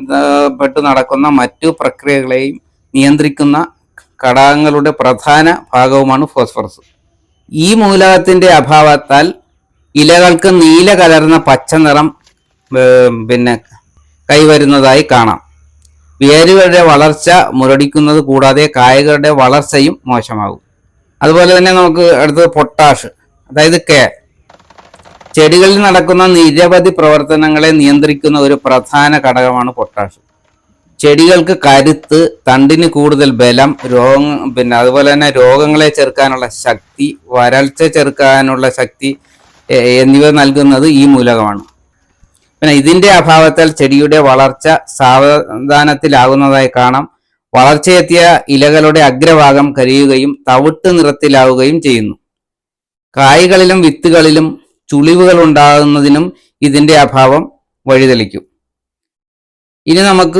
ബന്ധപ്പെട്ട് നടക്കുന്ന മറ്റു പ്രക്രിയകളെയും നിയന്ത്രിക്കുന്ന ഘടകങ്ങളുടെ പ്രധാന ഭാഗവുമാണ് ഫോസ്ഫറസ്. ഈ മൂലകത്തിന്റെ അഭാവത്താൽ ഇലകൾക്ക് നീല കലർന്ന പച്ച നിറം പിന്നെ കൈവരുന്നതായി കാണാം. വേരുകളുടെ വളർച്ച മുരടിക്കുന്നത് കൂടാതെ കായകളുടെ വളർച്ചയും മോശമാകും. അതുപോലെ തന്നെ നമുക്ക് അടുത്തത് പൊട്ടാഷ് അതായത് കെ. ചെടികളിൽ നടക്കുന്ന നിരവധി പ്രവർത്തനങ്ങളെ നിയന്ത്രിക്കുന്ന ഒരു പ്രധാന ഘടകമാണ് പൊട്ടാഷ് ചെടികൾക്ക് കരുത്ത് തണ്ടിന് കൂടുതൽ ബലം രോഗ പിന്നെ അതുപോലെ തന്നെ രോഗങ്ങളെ ചെറുക്കാനുള്ള ശക്തി വരൾച്ച ചെറുക്കാനുള്ള ശക്തി എന്നിവ നൽകുന്നത് ഈ മൂലകമാണ്. പിന്നെ ഇതിന്റെ അഭാവത്താൽ ചെടിയുടെ വളർച്ച സാവധാനത്തിലാകുന്നതായി കാണാം. വളർച്ചയെത്തിയ ഇലകളുടെ അഗ്രഭാഗം കരിയുകയും തവിട്ട് നിറത്തിലാവുകയും ചെയ്യുന്നു. കായ്കളിലും വിത്തുകളിലും ചുളിവുകൾ ഉണ്ടാകുന്നതിനും ഇതിന്റെ അഭാവം വഴിതെളിക്കും. ഇനി നമുക്ക്